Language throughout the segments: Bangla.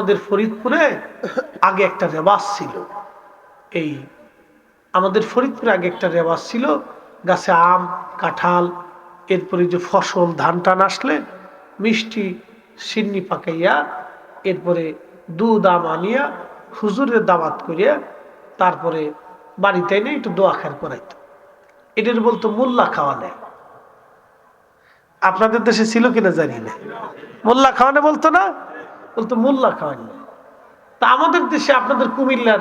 আমাদের ফরিদপুরে আগে একটা রেওয়াজ ছিল। এই আমাদের ফরিদপুরে আগে একটা রেওয়াজ ছিল, গাছে আম, কাঁঠাল, এরপরে যে ফসল ধান টান আসলে মিষ্টি, সিন্নি পাকাইয়া, এরপরে দুধ, আম আনিয়া হুজুরের দাওয়াত করিয়া তারপরে বাড়িতে এনে একটু দোয়া খার করাইত। এটার বলতো মোল্লা খাওয়া নেয় আপনাদের দেশে ছিল কিনা জানি না। মোল্লা খাওয়ানে বলতো না? বলতো, মোল্লা খাওয়ানি তা আমাদের দেশে আপনাদের কুমিল্লার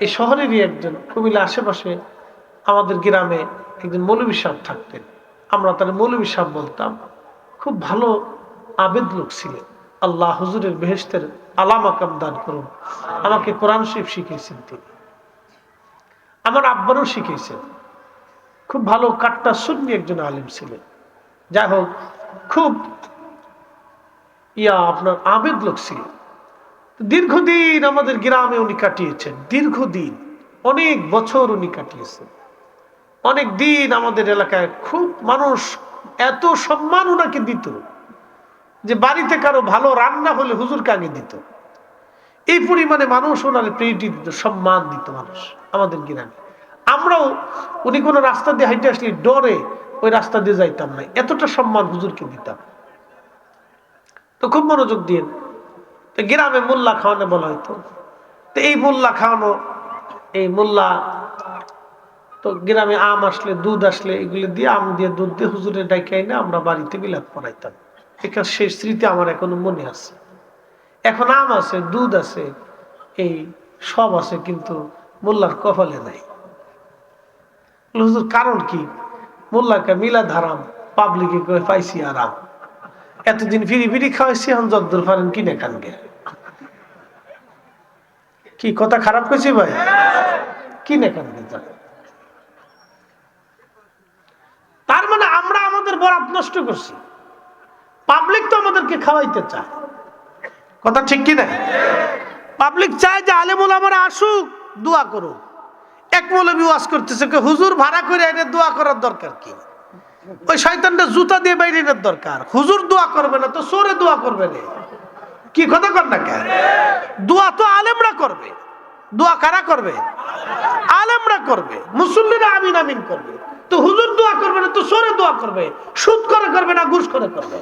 এই শহরেরই একজন, কুমিল্লা আশেপাশে আমাদের গ্রামে একজন মৌলবী সাহেব থাকতেন। আমরা তার মৌলবী সাহেব বলতাম, খুব ভালো আবেদ লোক ছিলেন। আল্লাহ হুজুরের বেহেস্তের আলাম আকাম দান করুন। আমাকে কোরআন শরীফ শিখিয়েছেন তিনি। আমার আব্বারও শিখিয়েছেন। খুব ভালো কাট্টা সুন্নি একজন আলিম ছিলেন। যাই হোক, খুব ইয়া আপনার আবেদ লোক ছিল। দীর্ঘদিন আমাদের গ্রামে উনি কাটিয়েছেন, দীর্ঘদিন, অনেক বছর উনি কাটিয়েছেন। অনেক দিন আমাদের এলাকায় খুব মানুষ এত সম্মান ওনাকে দিত যে বাড়িতে কারও ভালো রান্না হলে হুজুরকে আগে দিত। এই পরিমাণে মানুষ ওনার প্রিয়টি দিত, সম্মান দিত মানুষ আমাদের গ্রামে। আমরাও, উনি কোনো রাস্তা দিয়ে হাইটে আসলে ডরে ওই রাস্তা দিয়ে যাইতাম না, এতটা সম্মান হুজুরকে দিতাম। তো খুব মনোযোগ দিয়ে তো গ্রামে মোল্লা খাওয়ানো বলা হইতো তো। এই মোল্লা খাওয়ানো, এই মোল্লা, তো গ্রামে আম আসলে, দুধ আসলে, এগুলো দিয়ে আম দিয়ে দুধ দিয়ে হুজুরের ডাইকে এনে আমরা বাড়িতে বিলাপ পড়াইতাম। এখানে সেই স্মৃতি আমার এখনও মনে আছে। এখন আম আছে, দুধ আছে, এই সব আছে কিন্তু মোল্লার কপালে নাই। হুজুর, কারণ কি? মোল্লাকে মিলা ধারাম পাবলিকে পাইছি আরাম এতদিন ফিরি ফিরি খাওয়াইছি, এখন যদ্দুর পারেন কিনে খান গে। কি, কথা খারাপ করেছি ভাই? কিনে খান গে তার মানে আমরা আমাদের বরাত নষ্ট করছি। পাবলিক তো আমাদেরকে খাওয়াইতে চায়। কথা ঠিক কি না পাবলিক চায় যে আলেমুল আমার আসুক, দোয়া করুক। এক মৌলবী ওয়াজ করতেছে হুজুর ভাড়া করে এনে দোয়া করার দরকার কি? ওই শয়তানটা জুতা দিয়ে বাইরে এনে দরকার। হুজুর দোয়া করবে না তো সোরে দোয়া করবে না। কি কথা কর না কেন? দোয়া তো আলেমরা করবে। দোয়া কারা করবে? আলেমরা করবে। মুসল্লিরা আমিন আমিন করবে। তো হুজুর দোয়া করবে না তো সোরে দোয়া করবে। সুদ করে করবে না ঘুষ করে করবে?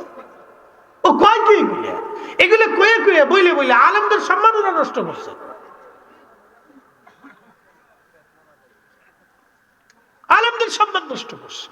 ও কয় কি এগুলো? এগুলো কয়ে কয়ে, বইলে বইলে আলেমদের সম্মান নষ্ট করছে। আলেমদের সম্মান নষ্ট করছে।